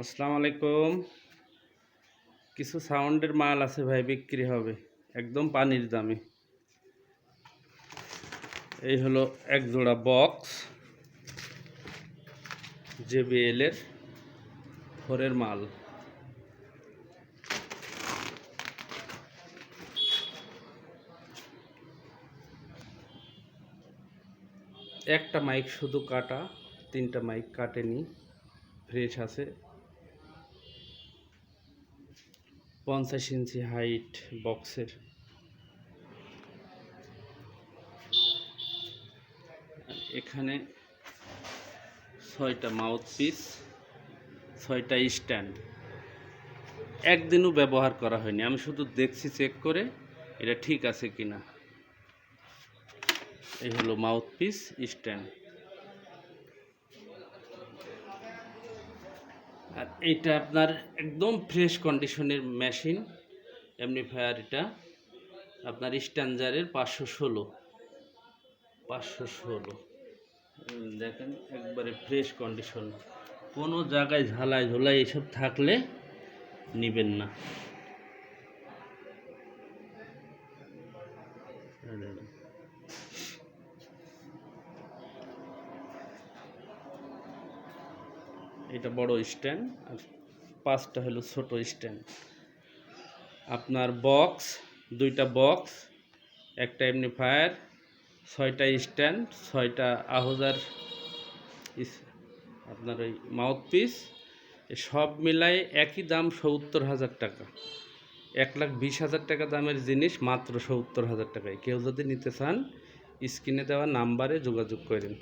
আসসালামু আলাইকুম। কিছু সাউন্ডের মাল আছে ভাই, বিক্রি হবে। একদম পানির দামে। এই হলো এক জোড়া বক্স। জেবিএল এর ফোরের মাল। একটা মাইক শুধু কাটা, তিনটা মাইক কাটেনি। ফ্রেশ আছে। পঞ্চাশ ইঞ্চি হাইট বক্সের এখানে ছয়টা মাউথ পিস ছয়টা স্ট্যান্ড একদিনও ব্যবহার করা হয়নি। আমি শুধু দেখছি চেক করে এটা ঠিক আছে কিনা। এই হলো মাউথ পিস স্ট্যান্ড আর এইটা আপনার একদম ফ্রেশ কন্ডিশনের মেশিন এমনিফায়ার এটা। আপনার স্ট্যান্ডারের পাঁচশো ষোলো। পাঁচশো ষোলো। দেখেন, একবারে ফ্রেশ কন্ডিশন কোনো জায়গায় ঝালাই ঝোলাই এসব থাকলে নেবেন না এই দেখেন। এটা বড় স্ট্যান্ড আর পাঁচটা হলো ছোট স্ট্যান্ড। আপনার বক্স, দুইটা বক্স, একটা এমনি ফায়ার ছয়টা স্ট্যান্ড, ছয়টা আহজার আপনার ওই মাউথ পিস সব মিলাই একই দাম সত্তর হাজার টাকা। এক লাখ বিশ হাজার টাকা দামের জিনিস মাত্র সত্তর হাজার টাকায়। কেউ যদি নিতে চান, স্ক্রিনে দেওয়া নাম্বারে যোগাযোগ করেন